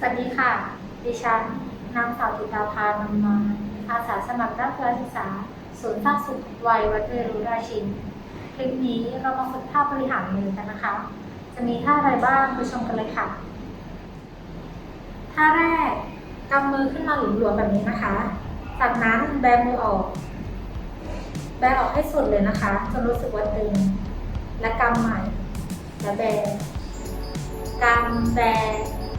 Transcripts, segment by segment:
สวัสดีค่ะ ดิฉันนางสาวจิตาภานำมาอาสาสมัครด้านการศึกษาศูนย์สร้างสุขวัยวัดเวรุราชินคลิปนี้เรามาฝึกท่าบริหารมือกันนะคะ จะมีท่าอะไรบ้างไปชมกันเลยค่ะ ท่าแรกกำมือขึ้นมาหลวมๆแบบนี้นะคะ จากนั้นแบมือออก แบออกให้สุดเลยนะคะจนรู้สึกว่าตึง และกำใหม่ และแบการแบ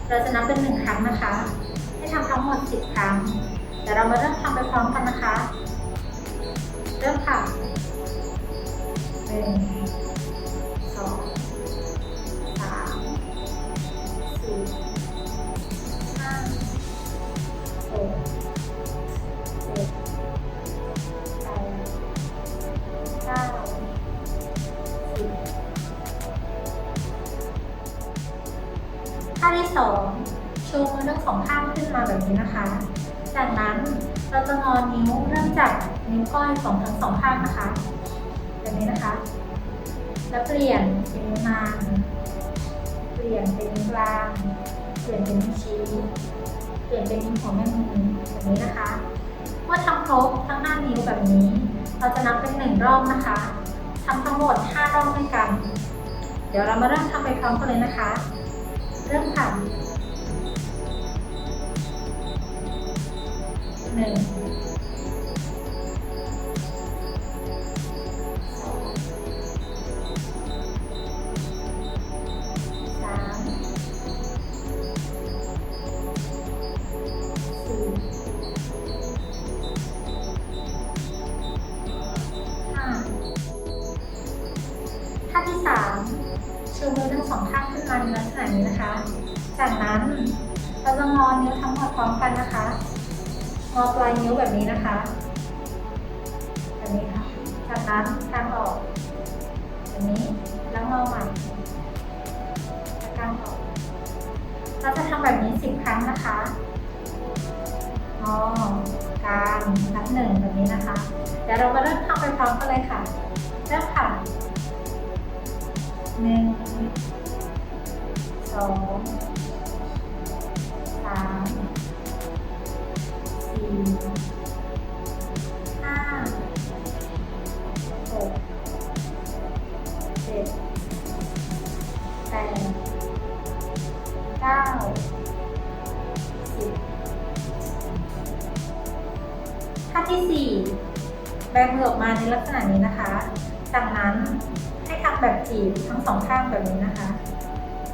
เราจะนับเป็นหนึ่งครั้งนะคะ ให้ทำทั้งหมดสิบครั้ง เดี๋ยวเรามาเริ่มทำไปพร้อมกันนะคะ เริ่มค่ะหนึ่ง มืองสองข้างขึ้นมาแบบนี้นะคะ จากนั้นเราจะงอนิ้วเริ่มจากนิ้วก้อยของทั้งสองข้างนะคะ แบบนี้นะคะ แล้วเปลี่ยนเป็นนิ้วนางเปลี่ยนเป็นนิ้วกลางเปลี่ยนเป็นนิ้วชี้เปลี่ยนเป็นนิ้วของแม่มือแบบนี้นะคะเมื่อทำครบทั้งห้านิ้วแบบนี้ เราจะนับเป็นหนึ่งรอบนะคะทำทั้งหมดห้ารอบด้วยกัน เดี๋ยวเรามาเริ่มทำไปพร้อมกันเลยนะคะ เริ่มค่ะ หนึ่งสองสามสี่ห้าท่าที่สามชูมือทั้งสองข้างขึ้นมาในลักษณะนี้นะคะ จากนั้นเราจะงอนิ้วทั้งหมดพร้อมกันนะคะ งอปลายนิ้วแบบนี้นะคะแบบนี้ค่ะจากนั้นกางออกแบบนี้แล้วงอใหม่แล้วกางออกเราจะทำแบบนี้สิบครั้งนะคะงอกางนับหนึ่งแบบนี้นะคะเดี๋ยวเรามาเริ่มทำไปพร้อมกันเลยค่ะเริ่มค่ะหนึ่งสอง ท่าที่สี่แบมือออกมาในลักษณะนี้นะคะ จากนั้นให้ทำแบบจีบทั้งสองข้างแบบนี้นะคะ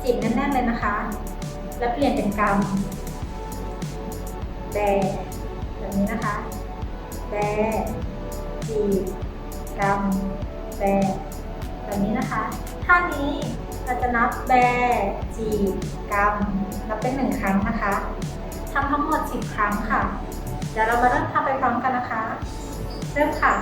จีบแน่นๆเลยนะคะ แล้วเปลี่ยนเป็นกำแบแบบนี้นะคะ แบจีบกำแบแบบนี้นะคะท่านี้เราจะนับแบจีบกำนับเป็นหนึ่งครั้งนะคะทำทั้งหมดสิบครั้งค่ะ เดี๋ยวเรามาเริ่มทำไปพร้อมกันนะคะ เริ่มค่ะ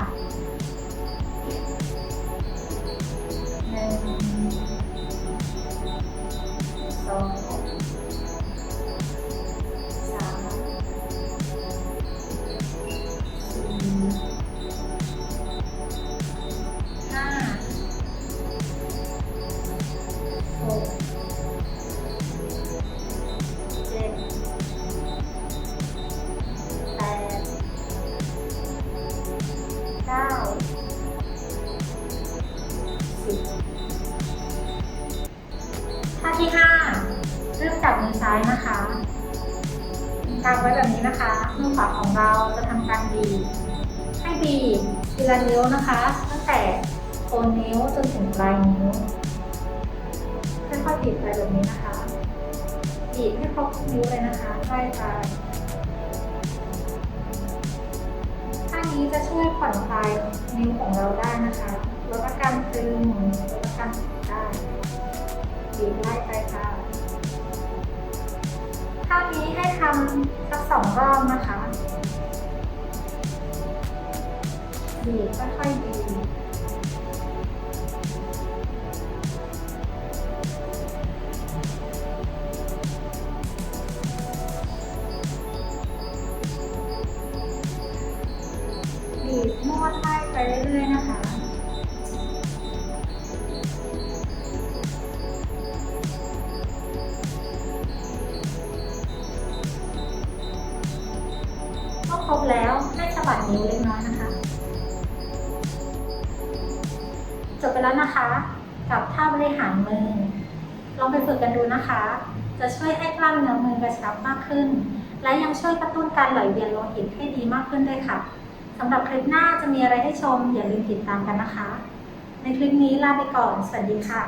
ท่าที่5เริ่มจากมือซ้ายนะคะกางไว้แบบนี้นะคะ มือขวาของเราจะทำการบีบให้บีบทีละนิ้วนะคะ ตั้งแต่โคนนิ้วจนถึงปลายนิ้วค่อยๆบีบไปแบบนี้นะคะบีบให้ครบทุกนิ้วเลยนะคะใกล้ไปท่านี้จะช่วยผ่อนคลายนิ้วของเราได้นะคะลดอาการตึงลดอาการปวดได้ีไล่ไปค่ะท่านี้ให้ทำสักสองรอบนะคะดีค่อยๆดี บแล้วให้สะบัดนิ้วเล็กน้อยนะคะ จบไปแล้วนะคะ กับท่าบริหารมือ ลองไปฝึกกันดูนะคะ จะช่วยให้กล้ามเนื้อมือกระชับมากขึ้น และยังช่วยกระตุ้นการไหลเวียนโลหิตให้ดีมากขึ้นด้วยค่ะสำหรับคลิปหน้าจะมีอะไรให้ชม อย่าลืมติดตามกันนะคะ ในคลิปนี้ลาไปก่อน สวัสดีค่ะ